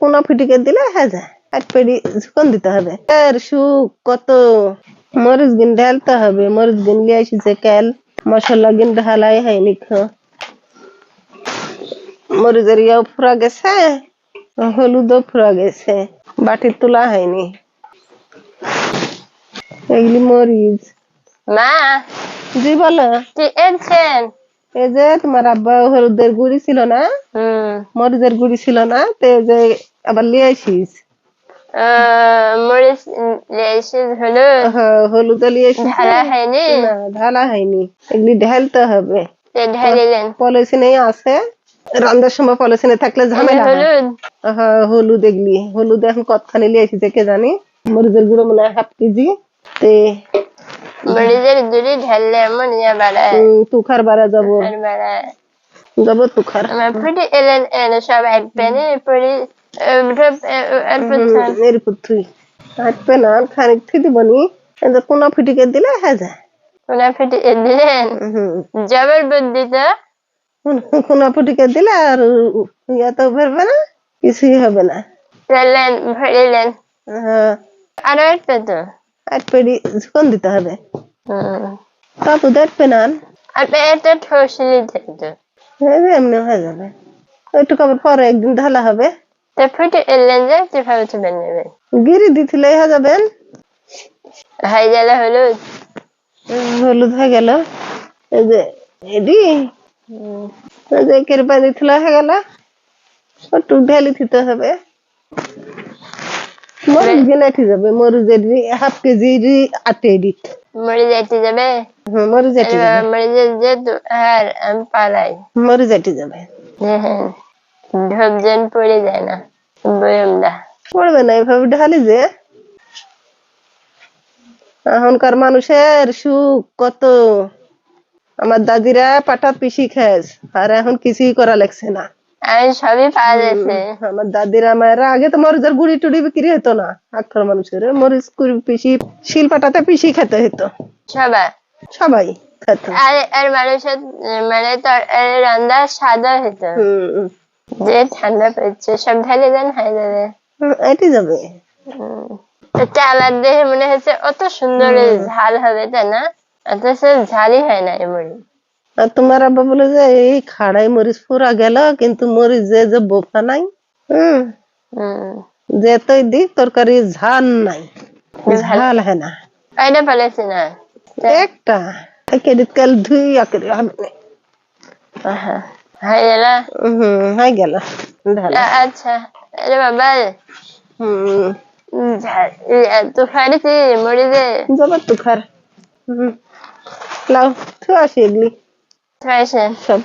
কোনো ফিটিকে দিলে হয়ে যায়। এক পেড়ি ঝুকন দিতে হবে। এর সুখ কত? মরিচ গিন ঢালতে হবে। মরিচ গিন লিয়ে কাল। মশলা গিন ঢালাই হয়নি মরিচের ইয়াও ফুরা গেছে হলুদও ফুরা গেছে। বাটি তোলা হয়নি। এগুলি মরিচ। মা জি বলো। কি এনেছেন? এই যে তোমার আব্বা হলুদের গুড়ি ছিল না? হুম মরিচের গুড়ি ছিল না? তো যে আবার লিয়ে আসিস মরিচ হলুদ? হ্যাঁ লিয়ে ঢালা হয়নি? না ঢালা হয়নি। এগুলি ঢালতে হবে। পলিথিনে আছে। রান্নার সময় পলিথিনে থাকলে ঝামেলা হয়। হলুদ? হ্যাঁ হলুদ এগুলি। হলুদ এখন কতখানি লিয়ে এসেছে কে জানি? মরিচের গুঁড়ো মনে হয় হাফ কেজি। তে ঢাললে এমন ইয়া বাড়ায়। উম, তুখার বাড়া যাব। আর বাড়ায়। যাব তুখার। আমার ফুটি এলেন এনে সব একবেনে পড়ি এর পুত্রি। হাঁটবে না খানিক থি দিবনি কিন্তু কোনো ফিটিকে দিলে হয়ে যায়। কোনা ফুটি দিলেন? হুম জবরবন্দিতা কোনো ফিটিকে দিলে আর ইয়া তো বেরবে না কিছুই হবে না। ফেললেন ভরিলেন হ্যাঁ। আরও একটা তো এক পেড়ি দিতে হবে। হুম। তারপর দেখবে না আপনি ঠোসলি দিত এই এমনি হয়ে যাবে। একটু আবার পরে একদিন ঢালা হবে। তো ফুটি এলেন যে কীভাবে তুলে নেবেন গিরি দিছিলে হয়ে যাবেন হাই গেল হলুদ। হলুদ হয়ে গেল। এই যে এডি এই যে দিছিল হয়ে গেল। একটু ঢেলি দিতে হবে। মরিচ গিনে যাবে মরিচ এডি হাফ কেজি আটে এডি মরে যাইতে যাবে? হ্যাঁ মরিচ এটি যাবে। মরে যেতে আর আমি পালাই। মরিচ এটি যাবে। হ্যাঁ ঢোকজন পড়ে যায় না। বয়মদা পড়বে না এভাবে ঢালি যে। এখনকার মানুষের সুখ কত। আমার দাদিরা পাটা পিসি খেস আর এখন কিছুই করা লাগছে না। আমি সবই পাওয়া যাচ্ছে। আমার দাদিরা মায়েরা আগে তো মরিচের গুড়ি টুড়ি বিক্রি হতো না আখর মানুষের। মরিচ কুড়ি পিসি শিল পাটাতে পিসি খেতে হতো সবাই। সবাই আর আর মানুষের মানে রান্না সাদা হতো হম যে ঠান্ডা পড়ছে সব ঢালে দেন হাই যাবে এটি যাবে। চালার দেখে মনে হচ্ছে অত সুন্দর ঝাল হবে তাই না? অথচ ঝালই হয় না এমন আর তোমার আব্বা বলে যে এই খাড়াই মরিচ পুরা গেল কিন্তু মরিচ যে যে বোফা নাই হম যে তুই দি তরকারি ঝাল নাই ঝাল। হয় না। এটা বলেছি না। একটা কেডিত কাল ধুই আকরে। আহা, হয়ে গেল। হুম হয়ে গেল আচ্ছা আরে বাবা। হুম। উম, ঝাল তো ফাড়িছি মরে যে যাবার তো খার। হুম লাও থু আসি এগুলি। খাইছে সব